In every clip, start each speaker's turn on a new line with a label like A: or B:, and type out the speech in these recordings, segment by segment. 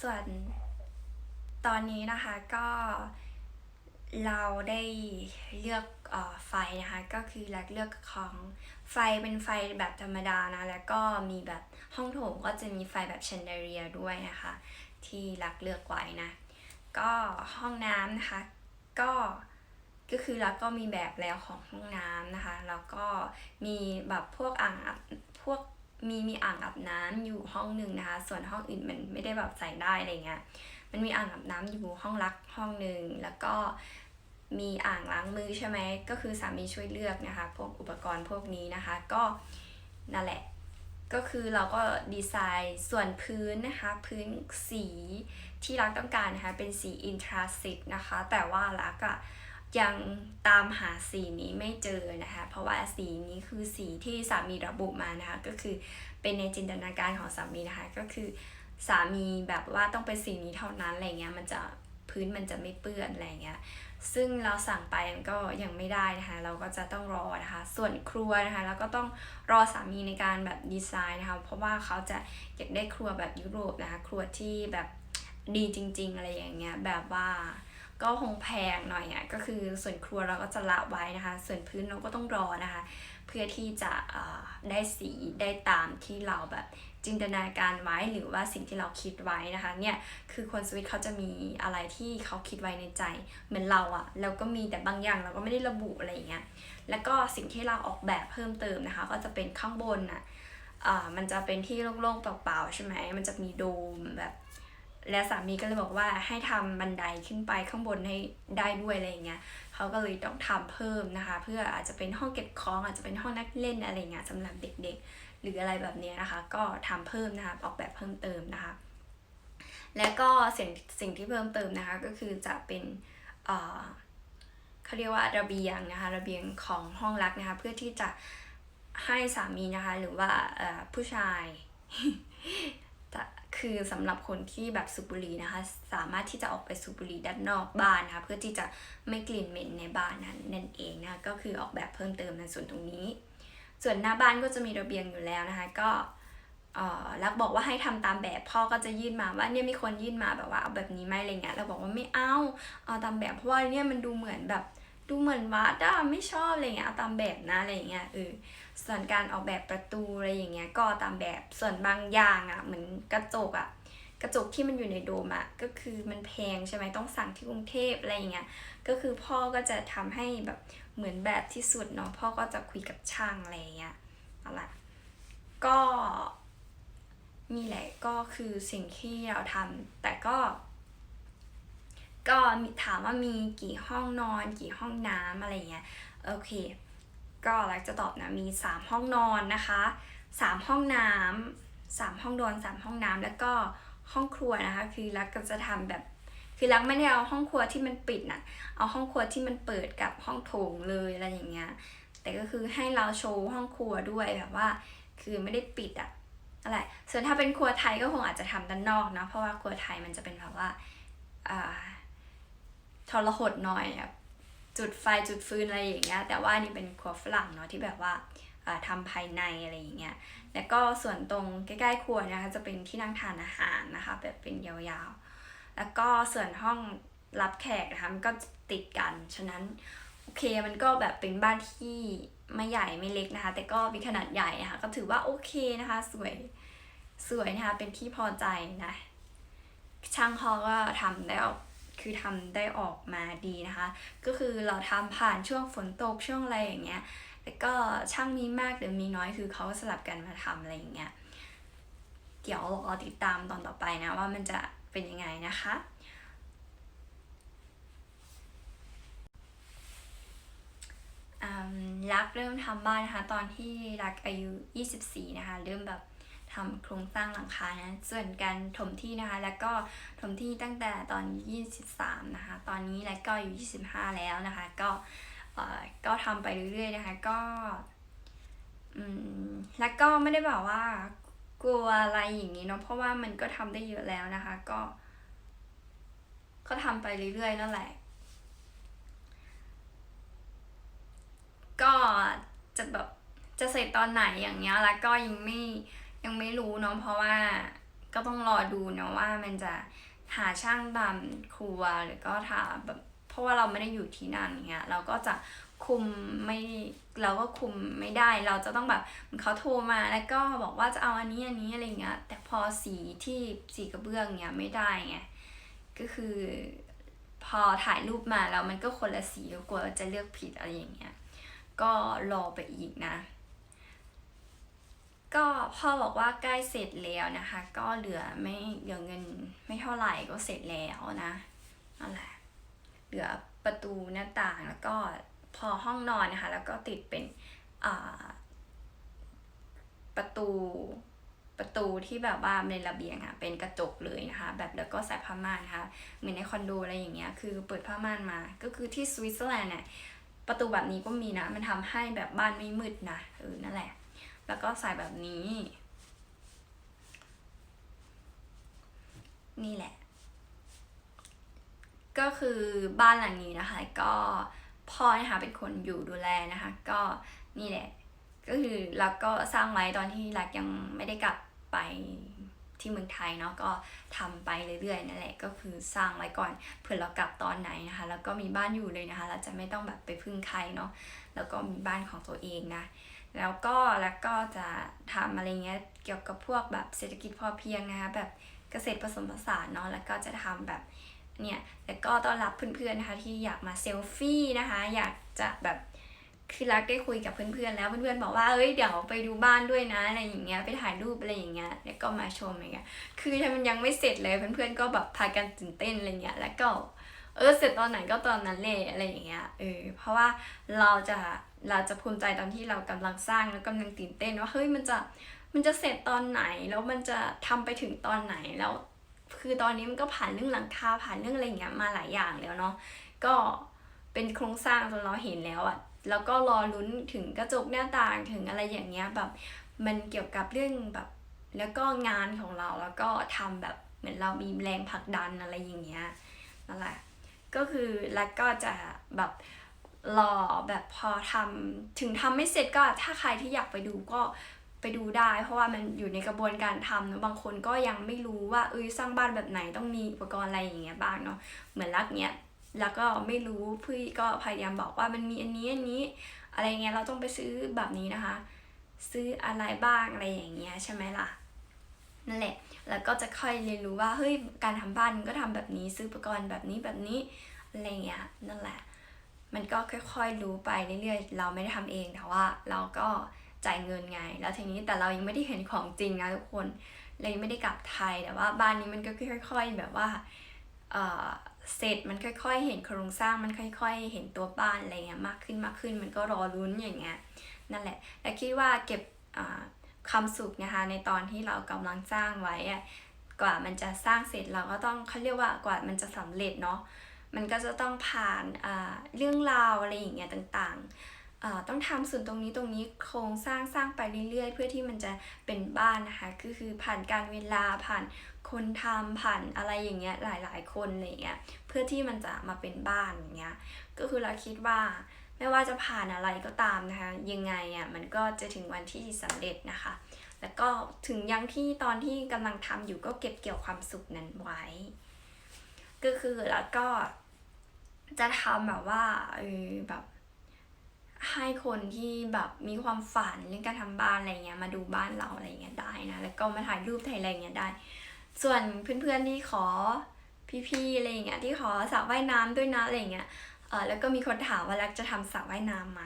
A: ส่วนตอนนี้นะคะก็เราได้เลือกออไฟนะคะก็คือรักเลือกของไฟเป็นไฟแบบธรรมดานะแล้วก็มีแบบห้องโถงก็จะมีไฟแบบแชนเดเลียด้วยนะคะ ที่รักเลือกไว้นะ ก็ห้องน้ำนะคะก็ก็คือรักก็มีแบบแล้วของห้องน้ำนะคะ แล้วก็มีแบบพวกอ่างพวก มีมีอ่างอาบน้ำอยู่ห้องหนึ่งนะคะ ส่วนห้องอื่นมันไม่ได้แบบใส่ได้อะไรเงี้ย มันมีอ่างอาบน้ำอยู่ห้องรักห้องหนึ่งแล้วก็มีอ่างล้างมือใช่ไหมก็คือสามีช่วยเลือกนะคะ พวกอุปกรณ์พวกนี้นะคะ ก็นั่นแหละ ก็คือเราก็ดีไซน์ส่วนพื้นนะคะ พื้นสีที่รักต้องการนะคะ เป็นสีอินทราสิตนะคะ แต่ว่ารักอะ ยังตามหาสีนี้ไม่เจอนะคะ เพราะว่าสีนี้คือสีที่สามีระบุมานะคะ ก็คือเป็นในจินตนาการของสามีนะคะ ก็คือสามีแบบว่าต้องเป็นสีนี้เท่านั้นอะไรเงี้ย มันจะพื้นมันจะไม่เปื้อนอะไรเงี้ย ซึ่งเราสั่งไปมันก็ยังไม่ได้นะคะ เราก็จะต้องรอนะคะ ส่วนครัวนะคะเราก็ต้องรอสามีในการแบบดีไซน์นะคะ เพราะว่าเขาจะอยากได้ครัวแบบยุโรปนะคะ ครัวที่แบบดีจริง ๆ อะไรอย่างเงี้ย แบบว่า ก็คงแพงหน่อยอะก็คือส่วนครัวเราก็จะละไว้นะคะ ส่วนพื้นเราก็ต้องรอนะคะ เพื่อที่จะเอ่อได้สีได้ตามที่เราแบบจินตนาการไว้หรือว่าสิ่งที่เราคิดไว้นะคะเนี่ยคือคนสวิตเขาจะมีอะไรที่เขาคิดไว้ในใจเหมือนเราอะเราก็มีแต่บางอย่างเราก็ไม่ได้ระบุอะไรอย่างเงี้ยแล้วก็สิ่งที่เราออกแบบเพิ่มเติมนะคะ ก็จะเป็นข้างบนน่ะอ่ามันจะเป็นที่โล่งๆเปล่าๆใช่ไหมมันจะมีโดมแบบ และสามีก็เลยบอกว่าให้ทำบันไดขึ้นไปข้างบนให้ได้ด้วยอะไรอย่างเงี้ยเขาก็เลยต้องทำเพิ่มนะคะ เพื่ออาจจะเป็นห้องเก็บของอาจจะเป็นห้องนักเล่นอะไรเงี้ยสำหรับเด็กๆ หรืออะไรแบบนี้นะคะ ก็ทำเพิ่มนะคะออกแบบเพิ่มเติมนะคะ และก็สิ่งสิ่งที่เพิ่มเติมนะคะก็คือจะเป็นเขาเรียกว่าระเบียงนะคะระเบียงของห้องรักนะคะ เพื่อที่จะให้สามีนะคะ หรือว่าผู้ชาย คือสำหรับคนที่แบบสูบบุหรี่นะคะ สามารถที่จะออกไปสูบบุหรี่ด้านนอกบ้านนะคะเพื่อที่จะไม่กลิ่นเหม็นในบ้านนั้นนั่นเองนะะก็คือออกแบบเพิ่มเติมในส่วนตรงนี้ ส่วนหน้าบ้านก็จะมีระเบียงอยู่แล้วนะคะ ก็เออรักบอกว่าให้ทำตามแบบพ่อก็จะยื่นมาว่าเนี่ยมีคนยื่นมาแบบว่าเอาแบบนี้ไหมอะไรเงี้ยเราบอกว่าไม่เอาเอาตามแบบเพราะว่าเนี่ยมันดูเหมือนแบบ ดูเหมือนวัดอะไม่ชอบอะไรเงี้ยเอาตามแบบนะอะไรเงี้ยเออส่วนการออกแบบประตูอะไรอย่างเงี้ยก็ตามแบบส่วนบางอย่างอะ่ะเหมือนกระจกอะ่ะกระจกที่มันอยู่ในโดมอะ่ะก็คือมันแพงใช่ไหมต้องสั่งที่กรุงเทพอะไรเงี้ยก็คือพ่อก็จะทำให้แบบเหมือนแบบที่สุดเนาะพ่อก็จะคุยกับช่างอะไรเงี้ยเอาละก็นี่แหละก็คือสิ่งที่เราทำแต่ก็ ก็มีถามว่ามีกี่ห้องนอน กี่ห้องน้ำอะไรเงี้ยโอเค ก็รักจะตอบนะมี 3 ห้องนอนนะคะ 3 ห้องน้ำสามห้องนอนสามห้องน้ำแล้วก็ห้องครัวนะคะ คือรักก็จะทำแบบ คือรักไม่ได้เอาห้องครัวที่มันปิดนะเอาห้องครัวที่มันเปิดกับห้องโถงเลยอะไรอย่างเงี้ย แต่ก็คือให้เราโชว์ห้องครัวด้วยแบบว่า คือไม่ได้ปิดอะอะไรส่วนถ้าเป็นครัวไทยก็คงอาจจะทำด้านนอกเนาะเพราะว่าครัวไทยมันจะเป็นแบบว่าอ่า ทรหดหน่อยอะจุดไฟจุดฟืนอะไรอย่างเงี้ยแต่ว่านี่เป็นครัวฝรั่งเนาะที่แบบว่าอ่าทำภายในอะไรอย่างเงี้ยแล้วก็ส่วนตรงใกล้ๆครัวนะคะจะเป็นที่นั่งทานอาหารนะคะแบบเป็นยาวๆ แล้วก็ส่วนห้องรับแขกนะคะมันก็ติดกันฉะนั้นโอเคมันก็แบบเป็นบ้านที่ไม่ใหญ่ไม่เล็กนะคะ แต่ก็มีขนาดใหญ่นะคะก็ถือว่าโอเคนะคะสวยสวยนะคะเป็นที่พอใจนะช่างเขาก็ทำได้ออก คือทำได้ออกมาดีนะคะ ก็คือเราทำผ่านช่วงฝนตกช่วงอะไรอย่างเงี้ยแล้วก็ช่างมีมากหรือมีน้อยคือเขาสลับกันมาทำอะไรอย่างเงี้ยเดี๋ยวรอติดตามตอนต่อไปนะว่ามันจะเป็นยังไงนะคะอืมรักเริ่มทำบ้านนะคะ ตอนที่รักอายุ 24 นะคะ เริ่มแบบ ทำโครงสร้างหลังคานะส่วนการถมที่นะคะ แล้วก็ถมที่ตั้งแต่ตอน 23 นะคะ ตอนนี้แล้วก็อยู่ 25 แล้วนะคะ ก็ก็ทำไปเรื่อยๆนะคะ ก็อืมแล้วก็ไม่ได้แบบว่ากลัวอะไรอย่างนี้เนาะเพราะว่ามันก็ทำได้เยอะแล้วนะคะ ก็ ก็ทำไปเรื่อยๆนั่นแหละ ก็จะแบบจะเสร็จตอนไหนอย่างเงี้ยแล้วก็ยังไม่ ยังไม่รู้เนาะเพราะว่าก็ต้องรอดูเนาะว่ามันจะหาช่างตามครัวหรือก็ถาแบบเพราะว่าเราไม่ได้อยู่ที่นั่นเงี้ยเราก็จะคุมไม่เราก็คุมไม่ได้เราจะต้องแบบเขาโทรมาแล้วก็บอกว่าจะเอาอันนี้อันนี้อะไรเงี้ยแต่พอสีที่สีกระเบื้องเงี้ยไม่ได้ไงก็คือพอถ่ายรูปมาแล้วมันก็คนละสีกลัวจะเลือกผิดอะไรอย่างเงี้ยก็รอไปอีกนะ ก็พ่อบอกว่าใกล้เสร็จแล้วนะคะ ก็เหลือไม่เหลือเงินไม่เท่าไหร่ก็เสร็จแล้วนะนั่นแหละเหลือประตูหน้าต่างแล้วก็พอห้องนอนนะคะ แล้วก็ติดเป็นอ่าประตูประตูที่แบบว่าในระเบียงอะเป็นกระจกเลยนะคะ แบบแล้วก็ใส่ผ้าม่านนะคะเหมือนในคอนโดอะไรอย่างเงี้ยคือเปิดผ้าม่านมา ก็คือที่สวิตเซอร์แลนด์เนี่ยประตูแบบนี้ก็มีนะ มันทำให้แบบบ้านไม่มืดนะเออนั่นแหละ แล้วก็ใส่แบบนี้ นี่แหละ ก็คือบ้านหลังนี้นะคะ ก็พ่อนะคะเป็นคนอยู่ดูแลนะคะ ก็นี่แหละ ก็คือรักก็สร้างไว้ตอนที่รักยังไม่ได้กลับไปที่เมืองไทยเนาะก็ทำไปเรื่อยๆนั่นแหละก็คือสร้างไว้ก่อนเผื่อเรากลับตอนไหนนะคะ แล้วก็มีบ้านอยู่เลยนะคะ เราจะไม่ต้องแบบไปพึ่งใครเนาะแล้วก็มีบ้านของตัวเองนะ แล้วก็แล้วก็จะทำอะไรเงี้ยเกี่ยวกับพวกแบบเศรษฐกิจพอเพียงนะคะแบบเกษตรผสมผสานเนาะแล้วก็จะทำแบบเนี่ยแล้วก็ต้อนรับเพื่อนๆนะคะที่อยากมาเซลฟี่นะคะอยากจะแบบคือรักได้คุยกับเพื่อนๆแล้วเพื่อนๆบอกว่าเอ้ยเดี๋ยวไปดูบ้านด้วยนะอะไรอย่างเงี้ยไปถ่ายรูปอะไรอย่างเงี้ยแล้วก็มาชมอะไรเงี้ยคือถ้ามันยังไม่เสร็จเลยเพื่อนๆก็แบบพากันตื่นเต้นอะไรเงี้ยแล้วก็ เออเสร็จตอนไหนก็ตอนนั้นเลยอะไรอย่างเงี้ยเออเพราะว่าเราจะเราจะภูมิใจตอนที่เรากำลังสร้างแล้วกำลังตื่นเต้นว่าเฮ้ยมันจะมันจะเสร็จตอนไหนแล้วมันจะทำไปถึงตอนไหนแล้ว คือตอนนี้มันก็ผ่านเรื่องหลังคาผ่านเรื่องอะไรอย่างเงี้ยมาหลายอย่างแล้วเนาะก็เป็นโครงสร้างจนเราเห็นแล้วอะแล้วก็รอลุ้นถึงกระจกหน้าต่างถึงอะไรอย่างเงี้ยแบบมันเกี่ยวกับเรื่องแบบแล้วก็งานของเราแล้วก็ทำแบบเหมือนเรามีแรงผลักดันอะไรอย่างเงี้ยนั่นแหละ ก็คือแล้วก็จะแบบรอแบบพอทำถึงทำไม่เสร็จก็ถ้าใครที่อยากไปดูก็ไปดูได้ เพราะว่ามันอยู่ในกระบวนการทำเนอะบางคนก็ยังไม่รู้ว่าเอ้ยสร้างบ้านแบบไหนต้องมีอุปกรณ์อะไรอย่างเงี้ยบ้างเนาะเหมือนรักเนี้ยแล้วก็ไม่รู้พี่ก็พยายามบอกว่ามันมีอันนี้อันนี้ อะไรเงี้ยเราต้องไปซื้อแบบนี้นะคะ ซื้ออะไรบ้างอะไรอย่างเงี้ยใช่ไหมล่ะ นั่นแหละ แล้วก็จะค่อยเรียนรู้ว่าเฮ้ยการทำบ้านก็ทำแบบนี้ซื้ออุปกรณ์แบบนี้แบบนี้อะไรเงี้ยนั่นแหละ มันก็ค่อยๆรู้ไปเรื่อยๆ เราไม่ได้ทำเองแต่ว่าเราก็จ่ายเงินไง แล้วทีนี้แต่เรายังไม่ได้เห็นของจริงนะทุกคนเรายังไม่ได้กลับไทยแต่ว่าบ้านนี้มันก็ค่อย ๆ แบบว่าเอ่อเสร็จมันค่อย ๆ เห็นโครงสร้างมันค่อย ๆ เห็นตัวบ้านอะไรเงี้ยมากขึ้นมากขึ้นมันก็รอลุ้นอย่างเงี้ยนั่นแหละและคิดว่าเก็บอ่า ความสุขนะคะในตอนที่เรากำลังสร้างไว้อะกว่ามันจะสร้างเสร็จเราก็ต้องเขาเรียกว่ากว่ามันจะสำเร็จเนาะมันก็จะต้องผ่านเรื่องราวอะไรอย่างเงี้ยต่างๆอ่าต้องทำส่วนตรงนี้ตรงนี้โครงสร้างสร้างไปเรื่อยๆ เพื่อที่มันจะเป็นบ้านนะคะก็คือผ่านการเวลาผ่านคนทำผ่านอะไรอย่างเงี้ยหลายๆ คนอะไรเงี้ยเพื่อที่มันจะมาเป็นบ้านอย่างเงี้ยก็คือเราคิดว่า ไม่ว่าจะผ่านอะไรก็ตามนะคะ ยังไงอะมันก็จะถึงวันที่สำเร็จนะคะ แล้วก็ถึงยังที่ตอนที่กำลังทำอยู่ก็เก็บเกี่ยวความสุขนั้นไว้ ก็คือแล้วก็จะทำแบบว่าเออแบบให้คนที่แบบมีความฝันเรื่องการทำบ้านอะไรเงี้ยมาดูบ้านเราอะไรเงี้ยได้นะแล้วก็มาถ่ายรูปถ่ายอะไรเงี้ยได้ ส่วนเพื่อนๆที่ขอพี่ๆอะไรเงี้ยที่ขอสระว่ายน้ำด้วยนะอะไรเงี้ย เออแล้วก็มีคนถามว่ารักจะทำสระว่ายน้ำไหม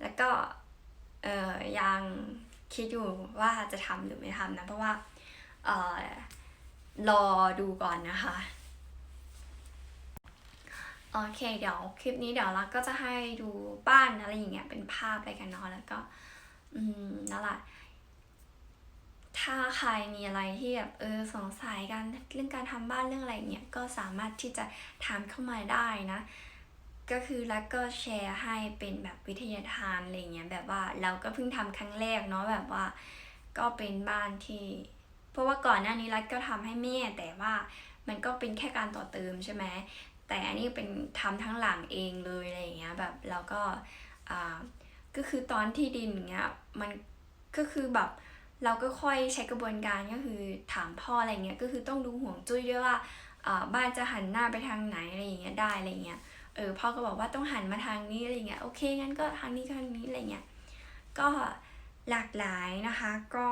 A: แล้วก็เออยังคิดอยู่ว่าจะทำหรือไม่ทำนะ เพราะว่าเออรอดูก่อนนะคะโอเค เดี๋ยวคลิปนี้เดี๋ยวรักก็จะให้ดูบ้านอะไรอย่างเงี้ยเป็นภาพอะไรกันเนาะแล้วก็ อืมนั่นแหละถ้าใครมีอะไรที่แบบเออสงสัยกันเรื่องการทำบ้านเรื่องอะไรเงี้ยก็สามารถที่จะถามเข้ามาได้นะ ก็คือแล้วก็แชร์ให้เป็นแบบวิทยาทานอะไรเงี้ยแบบว่าเราก็เพิ่งทำครั้งแรกเนาะแบบว่าก็เป็นบ้านที่ เพราะว่าก่อนหน้านี้รัฐก็ทำให้แม่แต่ว่ามันก็เป็นแค่การต่อเติมใช่ไหมแต่อันนี้เป็นทำทั้งหลังเองเลยอะไรเงี้ยแบบแล้วก็อ่าก็คือตอนที่ดินอย่างเงี้ยมันก็คือแบบเราก็ค่อยใช้กระบวนการก็คือถามพ่ออะไรเงี้ยก็คือต้องดูห่วงจุ้ยด้วยว่าอ่าบ้านจะหันหน้าไปทางไหนอะไรอย่างเงี้ยได้อะไรเงี้ย เออพ่อก็บอกว่าต้องหันมาทางนี้อะไรเงี้ยโอเคงั้นก็ทางนี้ทางนี้อะไรเงี้ยก็หลากหลายนะคะ ก็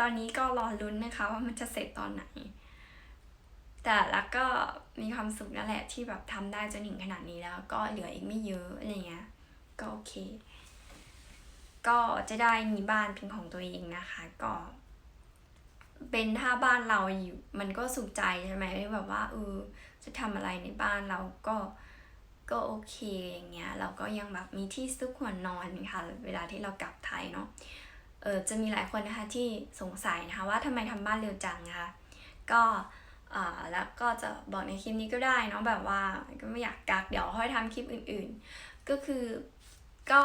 A: ตอนนี้ก็รอลุ้นนะคะว่ามันจะเสร็จตอนไหน แต่แล้วก็มีความสุขนั่นแหละที่แบบทำได้จนถึงขนาดนี้แล้ว ก็เหลืออีกไม่เยอะอะไรเงี้ยก็โอเค ก็จะได้มีบ้านเป็นของตัวเองนะคะ ก็ เป็นถ้าบ้านเราอยู่ มันก็สุขใจใช่ไหมแบบว่าเออจะทำอะไรในบ้านเราก็ ก็โอเคอย่างเงี้ยเราก็ยังแบบมีที่ซุกหัวนอนค่ะ เวลาที่เรากลับไทยเนาะเออจะมีหลายคนนะคะที่สงสัยนะคะว่าทำไมทำบ้านเร็วจังนะคะก็อ่าแล้วก็จะบอกในคลิปนี้ก็ได้เนาะแบบว่าก็ไม่อยากกักเดี๋ยวค่อยทำคลิปอื่นๆ ก็คือก็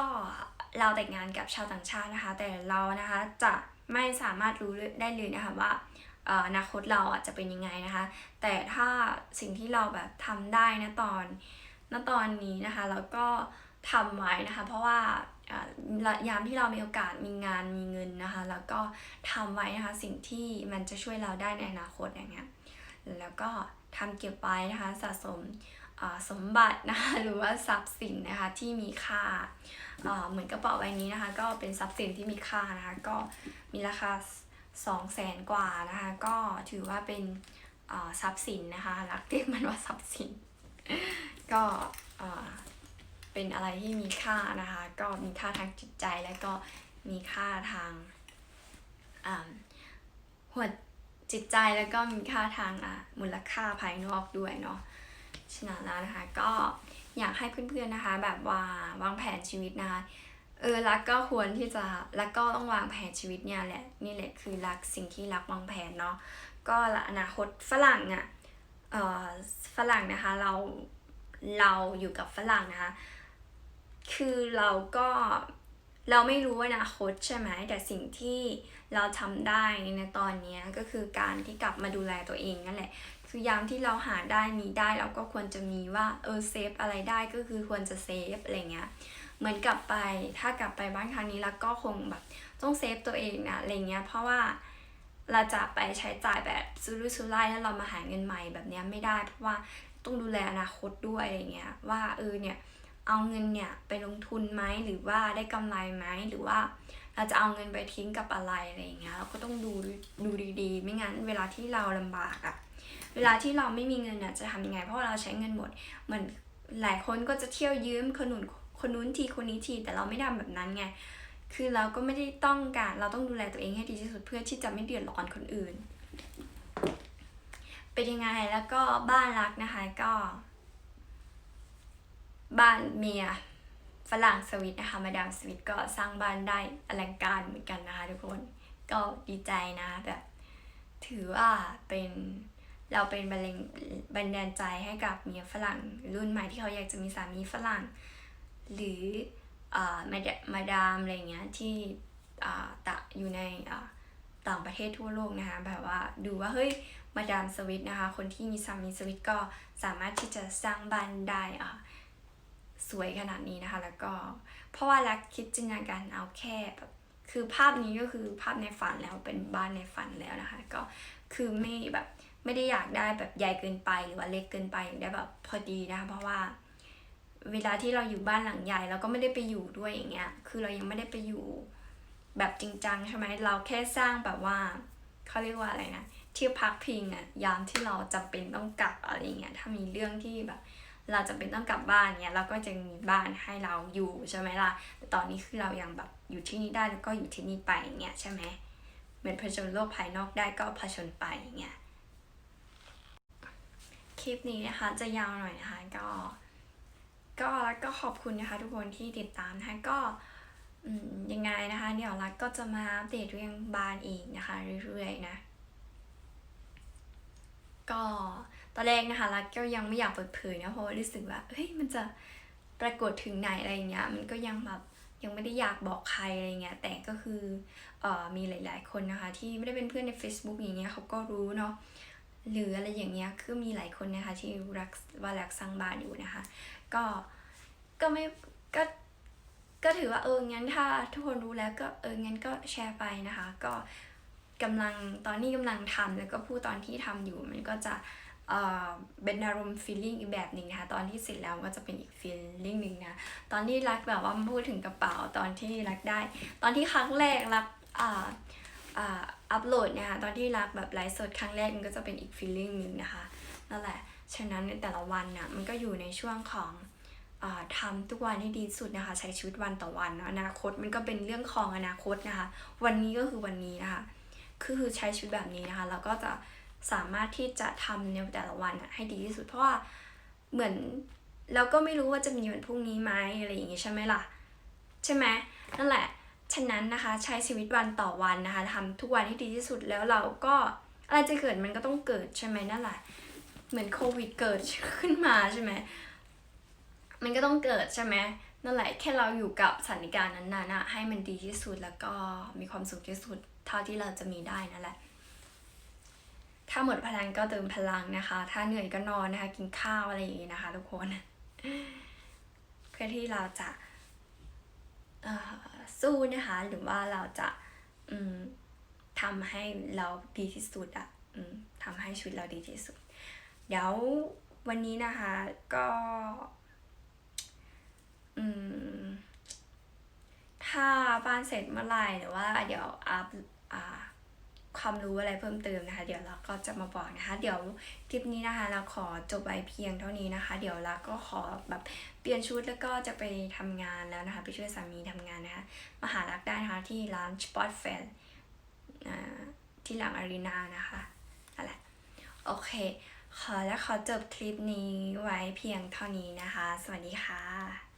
A: เราแต่งงานกับชาวต่างชาตินะคะ แต่เรานะคะจะไม่สามารถรู้ได้เลยนะคะว่าอนาคตเราอะจะเป็นยังไงนะคะ แต่ถ้าสิ่งที่เราแบบทำได้นะตอน ณตอนนี้นะคะแล้วก็ทำไว้นะคะ เพราะว่าอ่ายามที่เรามีโอกาสมีงานมีเงินนะคะ แล้วก็ทำไว้นะคะสิ่งที่มันจะช่วยเราได้ในอนาคตอย่างเงี้ยแล้วก็ทำเก็บไว้นะคะสะสมอ่าสมบัตินะคะหรือว่าทรัพย์สินนะคะที่มีค่าอ่าเหมือนกระเป๋าใบนี้นะคะ ก็เป็นทรัพย์สินที่มีค่านะคะก็มีราคาสองแสนกว่านะคะก็ถือว่าเป็นอ่าทรัพย์สินนะคะรักเรียกมันว่าทรัพย์สิน ก็อ่าเป็นอะไรที่มีค่านะคะ ก็มีค่าทางจิตใจแล้วก็มีค่าทางอ่าหัวจิตใจแล้วก็มีค่าทางอะมูลค่าภายนอกด้วยเนาะฉะนั้นแล้วนะคะก็อยากให้เพื่อนๆนะคะแบบว่าวางแผนชีวิตนะคะเออรักก็ควรที่จะรักก็ต้องวางแผนชีวิตเนี่ยแหละนี่แหละคือรักสิ่งที่รักวางแผนเนาะก็อนาคตฝรั่งอะเออฝรั่งนะคะเรา เราอยู่กับฝรั่งนะคะ คือเราก็เราไม่รู้อนาคตใช่ไหมแต่สิ่งที่เราทำได้ในตอนนี้ก็คือการที่กลับมาดูแลตัวเองนั่นแหละ คือยามที่เราหาได้มีได้เราก็ควรจะมีว่าเออเซฟอะไรได้ก็คือควรจะเซฟอะไรเงี้ยเหมือนกลับไปถ้ากลับไปบ้านครั้งนี้แล้วก็คงแบบต้องเซฟตัวเองนะอะไรเงี้ยเพราะว่าเราจะไปใช้จ่ายแบบซุรุ่ยซุร่ายแล้วเรามาหาเงินใหม่แบบนี้ไม่ได้ เพราะว่า ต้องดูแลอนาคตด้วยอะไรเงี้ยว่าเออเนี่ยเอาเงินเนี่ยไปลงทุนไหมหรือว่าได้กำไรไหมหรือว่าเราจะเอาเงินไปทิ้งกับอะไรอะไรเงี้ยเราก็ต้องดูดูดีๆ ไม่งั้นเวลาที่เราลำบากอะเวลาที่เราไม่มีเงินเนี่ยจะทำยังไง เพราะเราใช้เงินหมดเหมือนหลายคนก็จะเที่ยวยืมคนนู้นคนนู้นทีคนนี้ทีแต่เราไม่ทำแบบนั้นไงคือเราก็ไม่ได้ต้องการเราต้องดูแลตัวเองให้ดีที่สุดเพื่อที่จะไม่เดือดร้อนคนอื่น เป็นยังไงแล้วก็บ้านรักนะคะก็ บ้านเมียฝรั่งสวิตนะคะมาดามสวิตก็สร้างบ้านได้อลังการเหมือนกันนะคะทุกคนก็ดีใจนะแบบถือว่าเป็นเราเป็นบันเลงบันดาลใจให้กับเมียฝรั่งรุ่นใหม่ที่เขาอยากจะมีสามีฝรั่ง หรืออ่ามาดามาดามอะไรเงี้ยที่อ่าตะอยู่ในอ่าต่างประเทศทั่วโลกนะคะแบบว่าดูว่าเฮ้ย มาดามสวิตนะคะ คนที่มีสามีสวิตก็สามารถที่จะสร้างบ้านได้อ่าสวยขนาดนี้นะคะ แล้วก็เพราะว่ารักคิดจินตนาการเอาแค่แบบคือภาพนี้ก็คือภาพในฝันแล้วเป็นบ้านในฝันแล้วนะคะ ก็คือไม่แบบไม่ได้อยากได้แบบใหญ่เกินไปหรือว่าเล็กเกินไปอยากได้แบบพอดีนะคะเพราะว่าเวลาที่เราอยู่บ้านหลังใหญ่เราก็ไม่ได้ไปอยู่ด้วยอย่างเงี้ย คือเรายังไม่ได้ไปอยู่แบบจริงจังใช่ไหมเราแค่สร้างแบบว่าเขาเรียกว่าอะไรนะ ที่พักพิงอะยามที่เราจำเป็นต้องกลับอะไรเงี้ยถ้ามีเรื่องที่แบบ เราจะเป็นต้องกลับบ้านเนี่ยเราก็จะมีบ้านให้เราอยู่ใช่ไหมล่ะแต่ตอนนี้คือเรายังแบบอยู่ที่นี่ได้แล้วก็อยู่ที่นี่ไปเงี้ยใช่ไหมเหมือนผจญโลกภายนอกได้ก็ผจญไปเงี้ยคลิปนี้นะคะจะยาวหน่อยนะคะก็ ก็แล้วก็ขอบคุณนะคะ ทุกคนที่ติดตามนะคะก็ยังไงนะคะ เดี๋ยวรักก็จะมาอัปเดตเรื่องบ้านอีกนะคะ เรื่อยๆนะ ก็ตอนแรกนะคะรักก็ยังไม่อยากเปิดเผยนะเพราะว่ารู้สึกว่าเฮ้ยมันจะปรากฏถึงไหนอะไรเงี้ยมันก็ยังแบบยังไม่ได้อยากบอกใครอะไรเงี้ยแต่ก็คือเอ่อมีหลาย ๆ คนนะคะ ที่ไม่ได้เป็นเพื่อนใน Facebook อย่างเงี้ยเขาก็รู้เนาะหรืออะไรอย่างเงี้ยคือมีหลายคนนะคะ ที่รักว่ารักสร้างบ้านอยู่นะคะ ก็ก็ไม่ก็ก็ถือว่าเอองั้นถ้าทุกคนรู้แล้วก็เอองั้นก็แชร์ไปนะคะ ก็ กำลังตอนนี้กำลังทำแล้วก็พูดตอนที่ทำอยู่มันก็จะเอ่อเป็นอารมณ์ feeling อีกแบบหนึ่งนะคะตอนที่เสร็จแล้วก็จะเป็นอีก feeling หนึ่งนะตอนที่รักแบบว่าพูดถึงกระเป๋าตอนที่รักได้ ตอนที่ครั้งแรกรักอ่าอ่าอัพโหลดเนี่ยค่ะตอนที่รักแบบไลฟ์สดครั้งแรกมันก็จะเป็นอีก feeling หนึ่งนะคะนั่นแหละฉะนั้นในแต่ละวันน่ะมันก็อยู่ในช่วงของอ่าทำทุกวันให้ดีสุดนะคะ ใช้ชีวิตวันต่อวันเนอะอนาคตมันก็เป็นเรื่องของอนาคตนะคะ วันนี้ก็คือวันนี้นะคะ คือใช้ชีวิตแบบนี้นะคะเราก็จะสามารถที่จะทำในแต่ละวันอะให้ดีที่สุด เพราะว่าเหมือนเราก็ไม่รู้ว่าจะมีวันพรุ่งนี้ไหมอะไรอย่างงี้ใช่ไหมล่ะ ใช่ไหมนั่นแหละ ฉะนั้นนะคะใช้ชีวิตวันต่อวันนะคะทำทุกวันให้ดีที่สุดแล้วเราก็อะไรจะเกิดมันก็ต้องเกิดใช่ไหมนั่นแหละ เหมือนโควิดเกิดขึ้นมาใช่ไหมมันก็ต้องเกิดใช่ไหมนั่นแหละแค่เราอยู่กับสถานการณ์นั้นๆนะให้มันดีที่สุดแล้วก็มีความสุขที่สุด เท่าที่เราจะมีได้นั่นแหละถ้าหมดพลังก็เติมพลังนะคะ ถ้าเหนื่อยก็นอนนะคะ กินข้าวอะไรอย่างนี้นะคะ ทุกคนเพื่อที่เราจะสู้นะคะ หรือว่าเราจะทำให้เราดีที่สุดอะอืมทำให้ชีวิตเราดีที่สุด เดี๋ยววันนี้นะคะก็ อืม ถ้าบ้านเสร็จเมื่อไหร่หรือว่าเดี๋ยวอัพความรู้อะไรเพิ่มเติมนะคะ เดี๋ยวเราก็จะมาบอกนะคะ เดี๋ยวคลิปนี้นะคะ เราขอจบไปเพียงเท่านี้นะคะ เดี๋ยวเราก็ขอแบบเปลี่ยนชุดแล้วก็จะไปทำงานแล้วนะคะ ไปช่วยสามีทำงานนะคะมาหารักได้นะคะที่ร้าน Spot f a n อ่าที่หลังอารีนานะคะนั่นแหละโอเค ขอและขอจบคลิปนี้ไว้เพียงเท่านี้นะคะ สวัสดีค่ะ